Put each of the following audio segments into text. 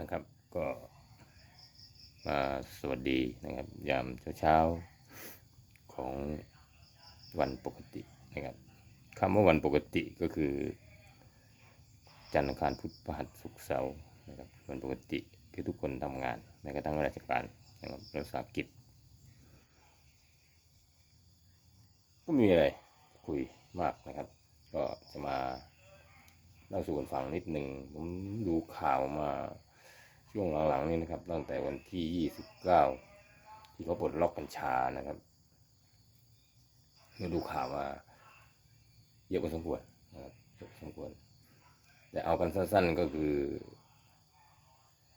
นะครับ ก็มาสวัสดีนะครับ ยามเช้าๆของวันปกตินะครับคำว่าวันปกติก็คือ จันทร์อังคารพุธพฤหัสศุกร์เสาร์นะครับวันปกติคือทุกคนทำงานแม้กระทั่งราชการนะครับรัฐสากิจก็ม่มีอะไรคุยมากนะครับ ก็จะมาเล่าสู่กันฟังนิดหนึ่งผมดูข่าวมา ช่วงหลังๆนี่นะครับ ตั้งแต่วันที่ 29 ที่เขาปลดล็อกกัญชานะครับมาดูข่าวมาเยอะพอสมควรนะครับเยอะพอสมควร แต่เอากันสั้นๆก็คือ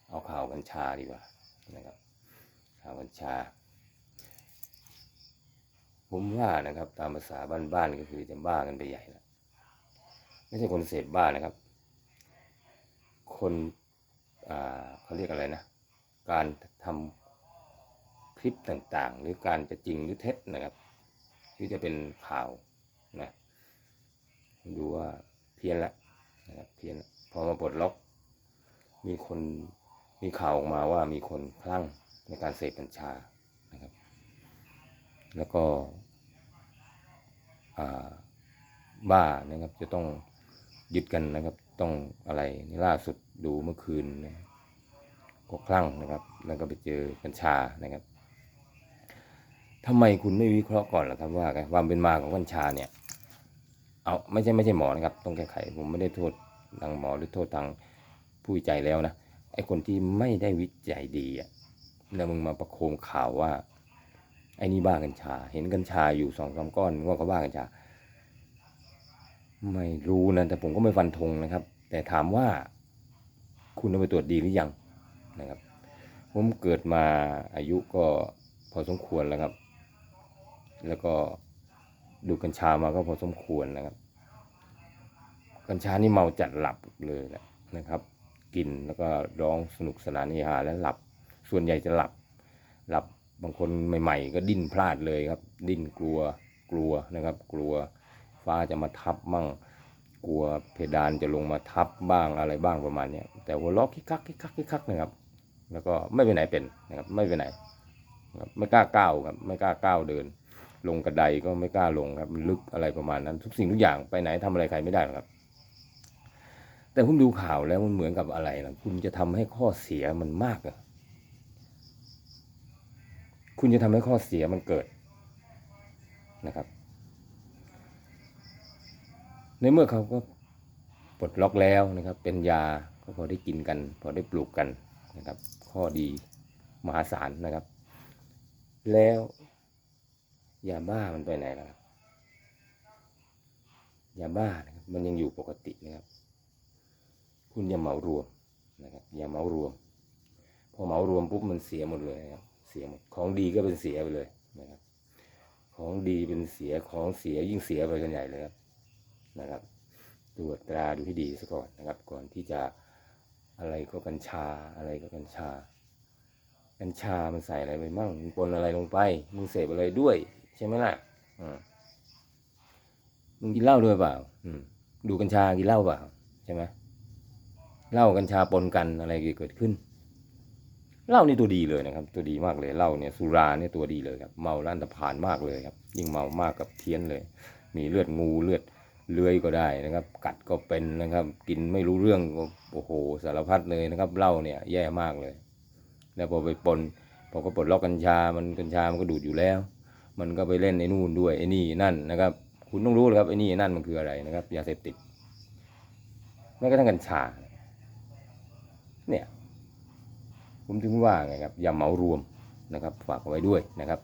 เอาข่าวกัญชาดีกว่านะครับ ข่าวกัญชา ผมว่านะครับ ตามภาษาบ้านๆก็คือจะบ้ากันไปใหญ่แล้วไม่ใช่คนเสพบ้านะครับ คน เขาเรียกอะไรนะ การทำคลิปต่างๆ หรือการจะจริงหรือเท็จนะครับ ที่จะเป็นข่าวนะดูว่าเพี้ยนละนะครับเพี้ยนพอมาปลดล็อก มีคนมีข่าวออกมาว่ามีคนคลั่งในการเสพกัญชานะครับ แล้วก็บ้านะครับจะต้องยึดกันนะครับ ต้องอะไรล่าสุดดูเมื่อคืนนะก็คลั่งนะครับ แล้วก็ไปเจอกัญชานะครับทำไมคุณไม่วิเคราะห์ก่อนล่ะครับว่าความเป็นมาของกัญชาเนี่ย เอาไม่ใช่ไม่ใช่หมอนะครับ ต้องแก้ไขผมไม่ได้โทษทางหมอหรือโทษทางผู้วิจัยแล้วนะไอ้คนที่ไม่ได้วิจัยดีอะแล้วมึงมาประโคมข่าวว่าไอ้นี่บ้ากัญชา เห็นกัญชาอยู่สองสามก้อนว่าเขาบ้ากัญชา ไม่รู้นะแต่ผมก็ไม่ฟันธงนะครับ แต่ถามว่าคุณเอาไปตรวจดีหรือยังนะครับ ผมเกิดมาอายุก็พอสมควรแล้วครับ แล้วก็ดูกัญชามาก็พอสมควรนะครับ กัญชานี่เมาจัดหลับเลยแหละนะครับกินแล้วก็ร้องสนุกสนานเฮฮาแล้วหลับ ส่วนใหญ่จะหลับ หลับบางคนใหม่ ๆ ก็ดิ้นพลาดเลยครับ ดิ้นกลัวกลัวนะครับ กลัว ฟ้าจะมาทับมั่ง กลัวเพดานจะลงมาทับบ้างอะไรบ้างประมาณนี้แต่หัวล็อกคิกคักคิกคักคิกคักนะครับ แล้วก็ไม่ไปไหนเป็นนะครับไม่ไปไหนไม่กล้าก้าวครับไม่กล้าก้าวเดิน ลงกระไดก็ไม่กล้าลงครับมันลึกอะไรประมาณนั้น ทุกสิ่งทุกอย่างไปไหนทำอะไรใครไม่ได้ครับ แต่ผมดูข่าวแล้วมันเหมือนกับอะไรนะคุณจะทำให้ข้อเสียมันมากอะคุณจะทำให้ข้อเสียมันเกิดนะครับ ในเมื่อเขาก็ปลดล็อกแล้วนะครับ เป็นยาก็พอได้กินกัน พอได้ปลูกกันนะครับ ข้อดีมหาศาลนะครับ แล้วยาบ้ามันไปไหนแล่ะครับยาบ้านะครับมันยังอยู่ปกตินะครับ คุณอย่าเหมารวมนะครับ อย่าเหมารวม พอเหมารวมปุ๊บมันเสียหมดเลยครับ เสียหมด ของดีก็เป็นเสียไปเลยนะครับ ของดีเป็นเสีย ของเสียยิ่งเสียไปกันใหญ่เลยครับ นะครับตรวจตราดูให้ดีซะก่อนนะครับ ก่อนที่จะอะไรก็กัญชาอะไรก็กัญชา กัญชามันใส่อะไรไปมั่งมันปนอะไรลงไป มึงเสพอะไรด้วย ใช่ไหมล่ะอืมมึงกินเหล้าด้วยเปล่า อืม ดูกัญชากินเหล้าเปล่าใช่ไหมเหล้ากัญชาปนกันอะไรเกิดขึ้นเหล้านี่ตัวดีเลยนะครับ ตัวดีมากเลยเหล้าเนี่ยสุราเนี่ยตัวดีเลยครับ เมาล้านตะพานมากเลยครับ ยิ่งเมามากกับเพี้ยนเลย มีเลือดงูเลือด เลื้อยก็ได้นะครับ กัดก็เป็นนะครับ กินไม่รู้เรื่องก็โอ้โหสารพัดเลยนะครับเหล้าเนี่ยแย่มากเลย แล้วพอไปปนพอก็ปลดล็อกกัญชา มันกัญชามันก็ดูดอยู่แล้ว มันก็ไปเล่นไอ้นู่นด้วยไอ้นี่นั่นนะครับ คุณต้องรู้เลยครับไอ้นี่นั่นมันคืออะไรนะครับยาเสพติดแม้กระทั่งกัญชา เนี่ย ผมถึงว่าไงครับอย่าเหมารวมนะครับ ฝากไว้ด้วยนะครับ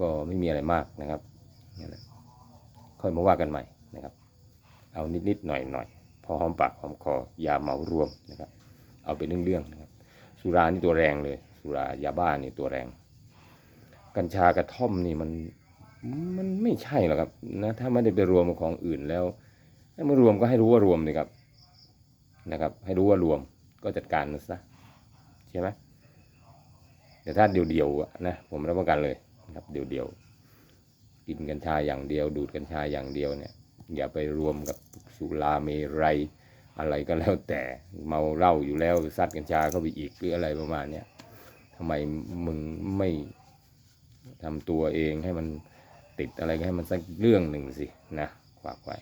ก็ไม่มีอะไรมากนะครับนั่แหละ ค่อยมาว่ากันใหม่นะครับ เอานิดๆหน่อยๆพอหอมปากหอมคออย่าเหมารวมนะครับ เอาเป็นเรื่องๆนะครับ สุรานี่ตัวแรงเลย สุรายาบ้านี่ตัวแรง กัญชากระท่อมนี่มันมันไม่ใช่หรอกครับนะถ้าไม่ได้ไปรวมของอื่นแล้วถ้ามารวมก็ให้รู้ว่ารวมเลยครับนะครับ ให้รู้ว่ารวมก็จัดการมันซะใช่ไหมแต่ถ้าเดียวๆนะผมรับประกันเลยนะครับ เดียวๆ กินกัญชาอย่างเดียว ดูดกัญชาอย่างเดียวเนี่ย อย่าไปรวมกับสุราเมรัยอะไรก็แล้วแต่เมาเหล้าอยู่แล้วซัดกัญชาเข้าไปอีกหรืออะไรประมาณเนี้ยทำไมมึงไม่ทำตัวเองให้มันติดอะไรให้มันสักเรื่องหนึ่งสินะฝากไว้